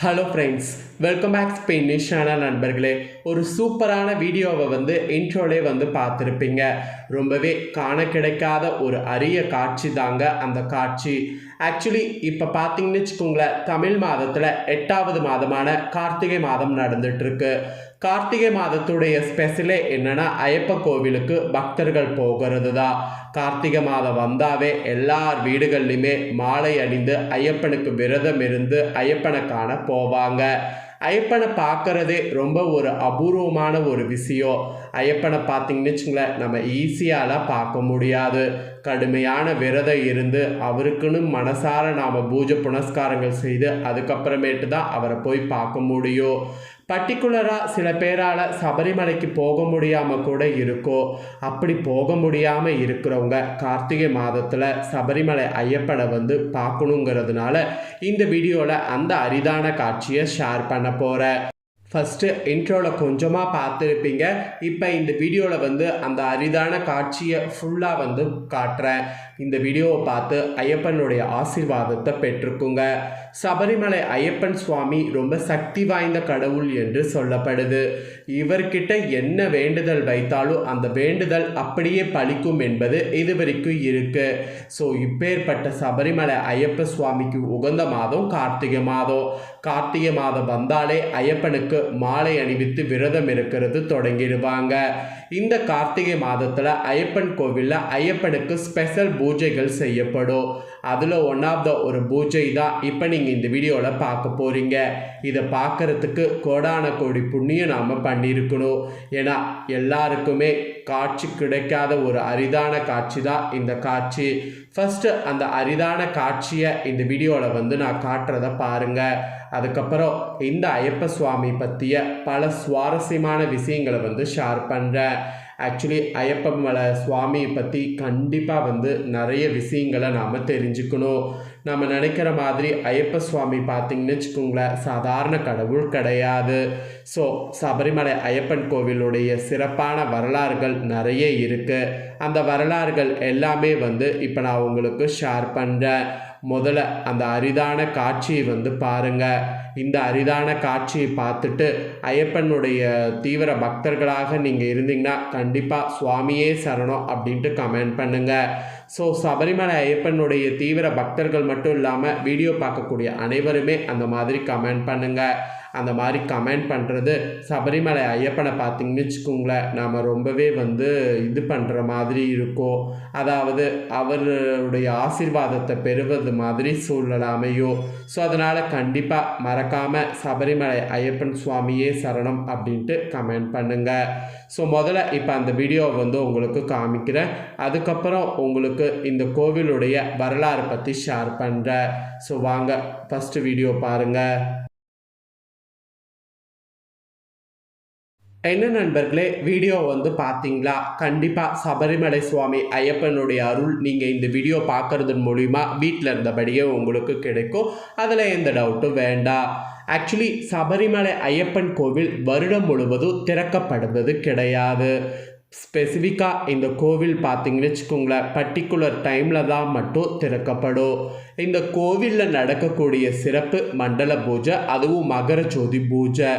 Hello friends welcome back Spain Nishana நண்பர்களே. ஒரு சூப்பரான வீடியோவை வந்து இன்ட்ரோலே வந்து பார்த்துருப்பீங்க. ரொம்பவே காண கிடைக்காத ஒரு அரிய காட்சி தாங்க அந்த காட்சி. ஆக்சுவலி இப்போ பார்த்தீங்கன்னு வச்சுக்கோங்களேன் தமிழ் மாதத்தில் எட்டாவது மாதமான கார்த்திகை மாதம் நடந்துட்டுருக்கு. கார்த்திகை மாதத்துடைய ஸ்பெஷலே என்னென்னா ஐயப்ப கோவிலுக்கு பக்தர்கள் போகிறது தான் கார்த்திகை மாதம் வந்தாவே எல்லார் வீடுகள்லையுமே மாலை அணிந்து ஐயப்பனுக்கு விரதம் இருந்து ஐயப்பனை காண போவாங்க. ஐயப்பனை பார்க்கறதே ரொம்ப ஒரு அபூர்வமான ஒரு விஷயம். ஐயப்பனை பார்த்தீங்கன்னு வச்சுங்களேன் நம்ம ஈஸியாலாம் பார்க்க முடியாது. கடுமையான விரதம் இருந்து அவருக்குன்னு மனசார நாம் பூஜை புனஸ்காரங்கள் செய்து அதுக்கப்புறமேட்டு தான் அவரை போய் பார்க்க முடியும். பர்டிகுலராக சில பேரால் சபரிமலைக்கு போக முடியாமல் கூட இருக்கும் அப்படி போக முடியாமல் இருக்கிறவங்க கார்த்திகை மாதத்தில் சபரிமலை ஐயப்பனை வந்து பார்க்கணுங்கிறதுனால இந்த வீடியோவில் அந்த அரிதான காட்சியை ஷேர் பண்ண போகிறேன் ஃபஸ்ட்டு இன்ட்ரோவில் கொஞ்சமாக பார்த்துருப்பீங்க. இப்போ இந்த வீடியோவில் வந்து அந்த அரிதான காட்சியை ஃபுல்லாக வந்து காட்டுறேன். இந்த வீடியோவை பார்த்து ஐயப்பனுடைய ஆசீர்வாதத்தை பெற்றுக்குங்க. சபரிமலை ஐயப்பன் சுவாமி ரொம்ப சக்தி வாய்ந்த கடவுள் என்று சொல்லப்படுது. இவர்கிட்ட என்ன வேண்டுதல் வைத்தாலும் அந்த வேண்டுதல் அப்படியே பலிக்கும் என்பது இது வரைக்கும் இருக்குது ஸோ இப்பேற்பட்ட சபரிமலை ஐயப்ப சுவாமிக்கு உகந்த மாதம் கார்த்திகை மாதம். கார்த்திகை மாதம் வந்தாலே ஐயப்பனுக்கு மாலை அணிவித்து விரதம் இருக்கிறது தொடங்கிடுவாங்க. இந்த கார்த்திகை மாதத்தில் ஐயப்பன் கோவிலில் ஐயப்பனுக்கு ஸ்பெஷல் பூஜைகள் செய்யப்படும். அதில் ஒன் ஆஃப் த ஒரு பூஜை தான் இப்போ நீங்கள் இந்த வீடியோவில் பார்க்க போகிறீங்க இதை பார்க்குறதுக்கு கோடான கோடி புண்ணியம் நாம் பண்ணியிருக்கணும். ஏன்னா எல்லாருக்குமே காட்சி கிடைக்காத ஒரு அரிதான காட்சி தான் இந்த காட்சி. ஃபஸ்ட்டு அந்த அரிதான காட்சியை இந்த வீடியோவில் வந்து நான் காட்டுறதை பாருங்கள் அதுக்கப்புறம் இந்த ஐயப்ப சுவாமி பற்றிய பல சுவாரஸ்யமான விஷயங்களை வந்து ஷேர் பண்ணுறேன் ஆக்சுவலி ஐயப்ப மலை சுவாமியை பற்றி கண்டிப்பாக வந்து நிறைய விஷயங்களை நாம் தெரிஞ்சுக்கணும். நம்ம நினைக்கிற மாதிரி ஐயப்ப சுவாமி பார்த்திங்கன்னு வச்சுக்கோங்களேன் சாதாரண கடவுள் கிடையாது. ஸோ சபரிமலை ஐயப்பன் கோவிலுடைய சிறப்பான வரலாறுகள் நிறைய இருக்குது அந்த வரலாறுகள் எல்லாமே வந்து இப்போ நான் உங்களுக்கு ஷேர் பண்ணுறேன் முதல்ல அந்த அரிதான காட்சியை வந்து பாருங்க. இந்த அரிதான காட்சியை பார்த்துட்டு ஐயப்பனுடைய தீவிர பக்தர்களாக நீங்கள் இருந்தீங்கன்னா கண்டிப்பாக சுவாமியே சரணம் அப்படின்ட்டு கமெண்ட் பண்ணுங்கள் ஸோ சபரிமலை ஐயப்பனுடைய தீவிர பக்தர்கள் மட்டும் இல்லாமல் வீடியோ பார்க்கக்கூடிய அனைவருமே அந்த மாதிரி கமெண்ட் பண்ணுங்கள் அந்த மாதிரி கமெண்ட் பண்ணுறது சபரிமலை ஐயப்பனை பார்த்தீங்கன்னு வச்சுக்கோங்களேன் நாம் ரொம்பவே வந்து இது பண்ணுற மாதிரி இருக்கும் அதாவது அவருடைய ஆசீர்வாதத்தை பெறுவது மாதிரி சூழ்நிலை அமையும் ஸோ அதனால் கண்டிப்பாக மறக்காமல் சபரிமலை ஐயப்பன் சுவாமியே சரணம் அப்படின்ட்டு கமெண்ட் பண்ணுங்கள் ஸோ முதல்ல இப்போ அந்த வீடியோவை வந்து உங்களுக்கு காமிக்கிறேன். அதுக்கப்புறம் உங்களுக்கு இந்த கோவிலுடைய வரலாறு பற்றி ஷேர் பண்ணுறேன் ஸோ வாங்க ஃபஸ்ட்டு வீடியோ பாருங்கள் என்ன நண்பர்களே வீடியோ வந்து பார்த்தீங்களா? கண்டிப்பாக சபரிமலை சுவாமி ஐயப்பனுடைய அருள் நீங்கள் இந்த வீடியோ பார்க்குறதன் மூலிமா வீட்டில் இருந்தபடியே உங்களுக்கு கிடைக்கும். அதில் எந்த டவுட்டும் வேண்டாம். ஆக்சுவலி சபரிமலை ஐயப்பன் கோவில் வருடம் முழுவதும் திறக்கப்படுவது கிடையாது. ஸ்பெசிஃபிக்காக இந்த கோவில் பார்த்தீங்கன்னு வச்சுக்கோங்களேன் பர்டிகுலர் டைமில் தான் மட்டும் திறக்கப்படும். இந்த கோவிலில் நடக்கக்கூடிய சிறப்பு மண்டல பூஜை அதுவும் மகர ஜோதி பூஜை.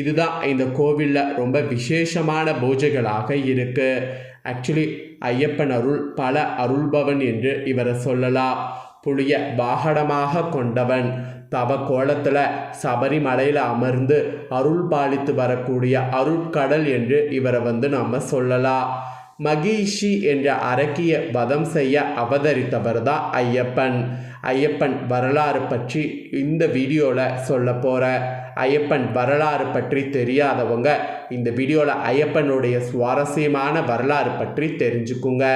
இதுதான் இந்த கோவிலில் ரொம்ப விசேஷமான பூஜைகளாக இருக்குது ஆக்சுவலி ஐயப்பன் அருள் பல அருள்பவன் என்று இவரை சொல்லலாம். புளிய வாகனமாக கொண்டவன். தவ கோலத்தில் சபரிமலையில் அமர்ந்து அருள் பாலித்து வரக்கூடிய அருட்கடல் என்று இவரை வந்து நம்ம சொல்லலாம் மகிஷி என்ற அரக்கிய வதம் செய்ய அவதரித்தவர் தான் ஐயப்பன். ஐயப்பன் வரலாறு பற்றி இந்த வீடியோவில் சொல்ல போகிற ஐயப்பன் வரலாறு பற்றி தெரியாதவங்க இந்த வீடியோவில் ஐயப்பனுடைய சுவாரஸ்யமான வரலாறு பற்றி தெரிஞ்சுக்குங்க.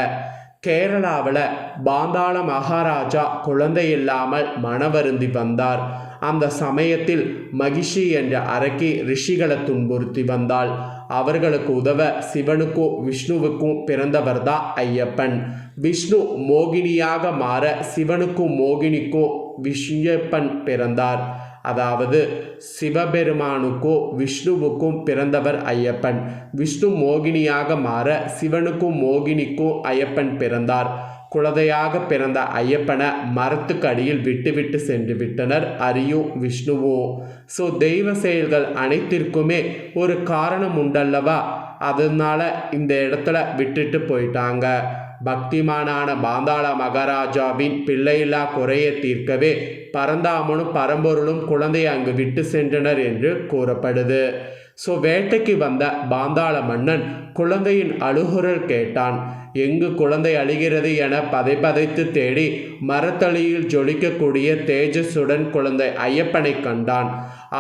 கேரளாவில் பாந்தாள மகாராஜா குழந்தை இல்லாமல் மனவருந்தி வந்தார். அந்த சமயத்தில் மகிஷி என்ற அரக்கி ரிஷிகளை துன்புறுத்தி வந்தாள். அவர்களுக்கு உதவ சிவனுக்கும் விஷ்ணுவுக்கும் பிறந்தவர்தான் ஐயப்பன். விஷ்ணு மோகினியாக மாற சிவனுக்கும் மோகினிக்கும் விஷ்யப்பன் பிறந்தார். அதாவது சிவபெருமானுக்கும் விஷ்ணுவுக்கும் பிறந்தவர் ஐயப்பன். விஷ்ணு மோகினியாக மாற சிவனுக்கும் மோகினிக்கும் ஐயப்பன் பிறந்தார். குழந்தையாக பிறந்த ஐயப்பனை மரத்துக்கு அடியில் விட்டுவிட்டு சென்று விட்டனர் அரியும் விஷ்ணுவும் ஸோ தெய்வ செயல்கள் அனைத்திற்குமே ஒரு காரணம் உண்டல்லவா? அதனால இந்த இடத்துல விட்டுட்டு போயிட்டாங்க. பக்திமானான பாந்தாள மகாராஜாவின் பிள்ளையில்லா குறையை தீர்க்கவே பரந்தாமனும் பரம்பொருளும் குழந்தையை அங்கு விட்டு சென்றனர் என்று கூறப்படுது. ஸோ வேட்டைக்கு வந்த பாந்தாள மன்னன் குழந்தையின் அழுகுரல் கேட்டான். எங்கு குழந்தை அழுகிறது என பதைபதைத்து தேடி மரத்தளியில் ஜொலிக்கக்கூடிய தேஜஸுடன் குழந்தை ஐயப்பனை கண்டான்.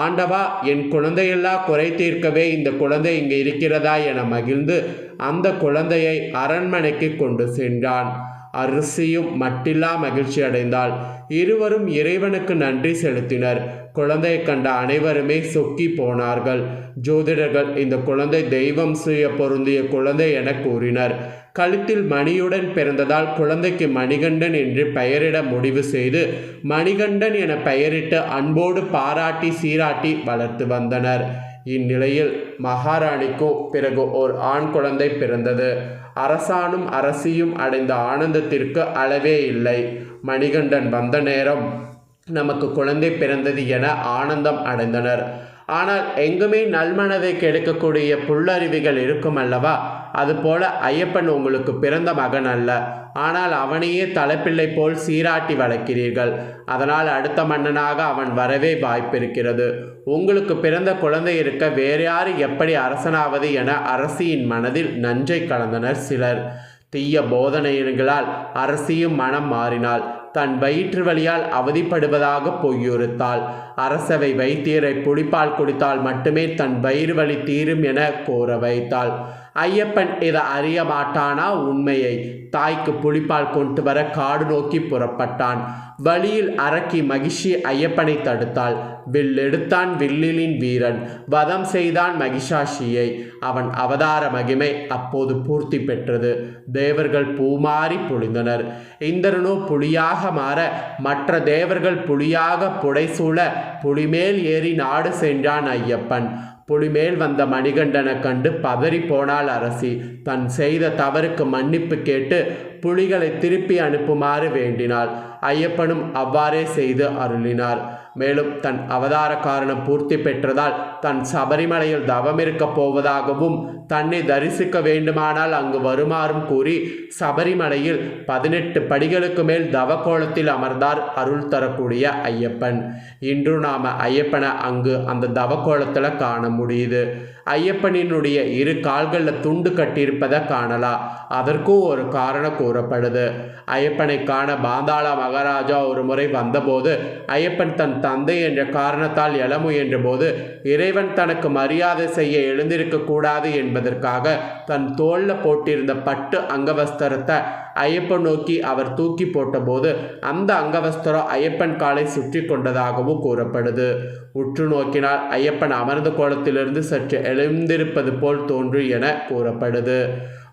ஆண்டவா என் குழந்தையெல்லாம் குறை தீர்க்கவே இந்த குழந்தை இங்கு இருக்கிறதா என மகிழ்ந்து அந்த குழந்தையை அரண்மனைக்கு கொண்டு சென்றான். அரிசியும் மட்டில்லா மகிழ்ச்சி அடைந்தாள். இருவரும் இறைவனுக்கு நன்றி செலுத்தினர். குழந்தையை கண்ட அனைவருமே சொக்கி போனார்கள். ஜோதிடர்கள் இந்த குழந்தை தெய்வம் சுய பொருந்திய குழந்தை என கூறினர். கழுத்தில் மணியுடன் பிறந்ததால் குழந்தைக்கு மணிகண்டன் என்று பெயரிட முடிவு செய்து மணிகண்டன் என பெயரிட்டு அன்போடு பாராட்டி சீராட்டி வளர்த்து வந்தனர். இந்நிலையில் மகாராணிக்கோ பிறகு ஓர் ஆண் குழந்தை பிறந்தது. அரசானும் அரசியும் அடைந்த ஆனந்தத்திற்கு அளவே இல்லை. மணிகண்டன் வந்த நேரம் நமக்கு குழந்தை பிறந்தது என ஆனந்தம் அடைந்தனர். ஆனால் எங்குமே நல்மனதை கெடுக்கக்கூடிய புல்லறிவிகள் இருக்கும் அல்லவா? அதுபோல ஐயப்பன் உங்களுக்கு பிறந்த மகன் அல்ல. ஆனால் அவனையே தலைப்பிள்ளை போல் சீராட்டி வளர்க்கிறீர்கள். அதனால் அடுத்த மன்னனாக அவன் வரவே வாய்ப்பிருக்கிறது. உங்களுக்கு பிறந்த குழந்தை இருக்க வேறு யாரு எப்படி அரசனாவது என அரசியின் மனதில் நஞ்சை கலந்தனர் சிலர். தீய போதனைகளால் அரசியும் மனம் மாறினாள் தன் வயிற்று வலியால் அவதிப்படுவதாக பொய்யுறுத்தாள். அரசவை வைத்தியரை புளிப்பால் குடித்தால் மட்டுமே தன் வயிறு வலி தீரும் என கூற வைத்தாள். ஐயப்பன் இதை அறிய மாட்டானா? உண்மையை தாய்க்கு புளிப்பால் கொண்டு வர காடு நோக்கி புறப்பட்டான். வழியில் அரக்கி மகிஷி ஐயப்பனை தடுத்தாள். வில்லெடுத்தான் வில்லிலின் வீரன். வதம் செய்தான் மகிஷாஷியை. அவன் அவதார மகிமை அப்போது பூர்த்தி பெற்றது. தேவர்கள் பூமாறி பொழிந்தனர். இந்திரனோ புலியாக மாற மற்ற தேவர்கள் புலியாக புடைசூழ புலிமேல் ஏறி நாடு சென்றான் ஐயப்பன். புலிமேல் வந்த மணிகண்டனை கண்டு பதறி போனாள் அரசி. தன் செய்த தவறுக்கு மன்னிப்பு கேட்டு புலிகளை திருப்பி அனுப்புமாறு வேண்டினாள். ஐயப்பனும் அவ்வாறே செய்து அருளினார். மேலும் தன் அவதார காரணம் பூர்த்தி பெற்றதால் தன் சபரிமலையில் தவமிருக்கப் போவதாகவும் தன்னை தரிசிக்க வேண்டுமானால் அங்கு வருமாறும் கூறி சபரிமலையில் பதினெட்டு படிகளுக்கு மேல் தவக்கோலத்தில் அமர்ந்தார் அருள் தரக்கூடிய ஐயப்பன். இன்று நாம ஐயப்பனை அங்கு அந்த தவக்கோலத்தில் காண முடியுது. ஐயப்பனினுடைய இரு கால்களில் துண்டு கட்டியிருப்பதை காணலாம். அதற்கும் ஒரு காரணம் கூறப்படுது. ஐயப்பனை காண பாந்தாள மகாராஜா ஒரு முறை வந்தபோது ஐயப்பன் தன் தந்தை என்ற காரணத்தால் எழ முயன்றபோது இறைவன் தனக்கு மரியாதை செய்ய எழுந்திருக்கக்கூடாது என்பதற்காக தன் தோளில் போட்டிருந்த பட்டு அங்கவஸ்திரத்தை ஐயப்பன் நோக்கி அவர் தூக்கி போட்டபோது அந்த அங்கவஸ்திரம் ஐயப்பன் காலை சுற்றி கொண்டதாகவும் கூறப்படுது. உற்று நோக்கினால் ஐயப்பன் அமர்ந்த கோலத்திலிருந்து சற்று எழுந்திருப்பது போல் தோன்று என கூறப்படுது.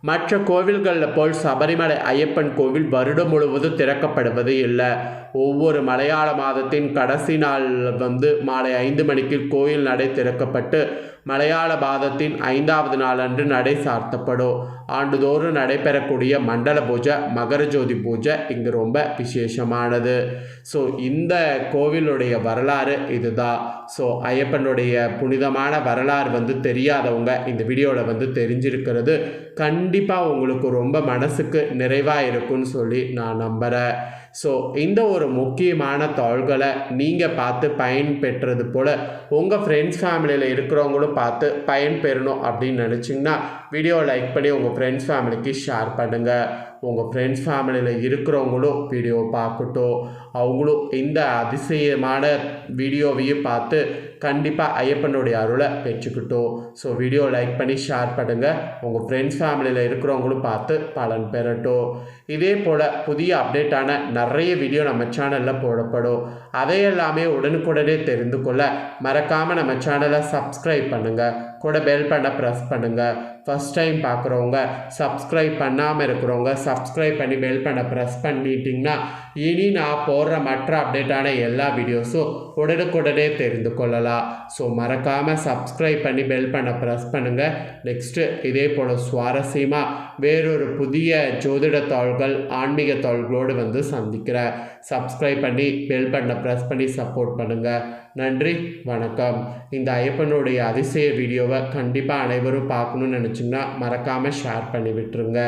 மற்ற கோவில்களில் போல் சபரிமலை ஐயப்பன் கோவில் வருடம் முழுவதும் திறக்கப்படுவது இல்லை. ஒவ்வொரு மலையாள மாதத்தின் கடைசி நாள் வந்து மாலை ஐந்து மணிக்கு கோயில் நடை திறக்கப்பட்டு மலையாள மாதத்தின் ஐந்தாவது நாளன்று நடை சார்த்தப்படும். ஆண்டுதோறும் நடைபெறக்கூடிய மண்டல பூஜை மகர ஜோதி பூஜை இங்கு ரொம்ப விசேஷமானது. ஸோ இந்த கோவிலுடைய வரலாறு இதுதான். ஸோ ஐயப்பனுடைய புனிதமான வரலாறு வந்து தெரியாதவங்க இந்த வீடியோவில் வந்து தெரிஞ்சிருக்கிறது. கண்டிப்பாக உங்களுக்கு ரொம்ப மனசுக்கு நிறைவாக இருக்கும்னு சொல்லி நான் நம்புகிறேன் ஸோ இந்த ஒரு முக்கியமான தாள்களை நீங்கள் பார்த்து பயன் பெற்றது போல் உங்கள் ஃப்ரெண்ட்ஸ் ஃபேமிலியில் இருக்கிறவங்களும் பார்த்து பயன் பெறணும் அப்படின்னு நினச்சிங்கன்னா வீடியோ லைக் பண்ணி உங்கள் ஃப்ரெண்ட்ஸ் ஃபேமிலிக்கு ஷேர் பண்ணுங்கள் உங்கள் ஃப்ரெண்ட்ஸ் ஃபேமிலியில் இருக்கிறவங்களும் வீடியோ பார்க்கட்டும். அவங்களும் இந்த அதிசயமான வீடியோவையும் பார்த்து கண்டிப்பாக ஐயப்பனுடைய அருளை பெற்றுக்கிட்டோம். ஸோ வீடியோ லைக் பண்ணி ஷேர் பண்ணுங்கள் உங்கள் ஃப்ரெண்ட்ஸ் ஃபேமிலியில் இருக்கிறவங்களும் பார்த்து பலன் பெறட்டும். இதே போல் புதிய அப்டேட்டான நிறைய வீடியோ நம்ம சேனலில் போடப்படும். அதையெல்லாமே உடனுக்குடனே தெரிந்து கொள்ள மறக்காமல் நம்ம சேனலை சப்ஸ்கிரைப் பண்ணுங்கள் கூட பெல் பண்ண ப்ரெஸ் பண்ணுங்கள் ஃபஸ்ட் டைம் பார்க்குறவங்க சப்ஸ்கிரைப் பண்ணாமல் இருக்கிறவங்க சப்ஸ்கிரைப் பண்ணி பெல் பண்ண ப்ரெஸ் பண்ணிட்டிங்கன்னா இனி நான் போடுற மற்ற அப்டேட்டான எல்லா வீடியோஸும் உடனுக்குடனே தெரிந்து கொள்ளலாம். ஸோ மறக்காமல் சப்ஸ்கிரைப் பண்ணி பெல் பண்ண ப்ரெஸ் பண்ணுங்கள் நெக்ஸ்ட்டு இதே போல் சுவாரஸ்யமாக வேறொரு புதிய ஜோதிட தாள்கள் ஆன்மீக தாள்களோடு வந்து சந்திக்கிறேன். சப்ஸ்கிரைப் பண்ணி பெல் பண்ண ப்ரெஸ் பண்ணி சப்போர்ட் பண்ணுங்கள் நன்றி வணக்கம். இந்த ஐயப்பனுடைய அதிசய வீடியோவை கண்டிப்பாக அனைவரும் பார்க்கணுன்னு நினச்சிங்கன்னா மறக்காமல் ஷேர் பண்ணி விட்டுருங்க.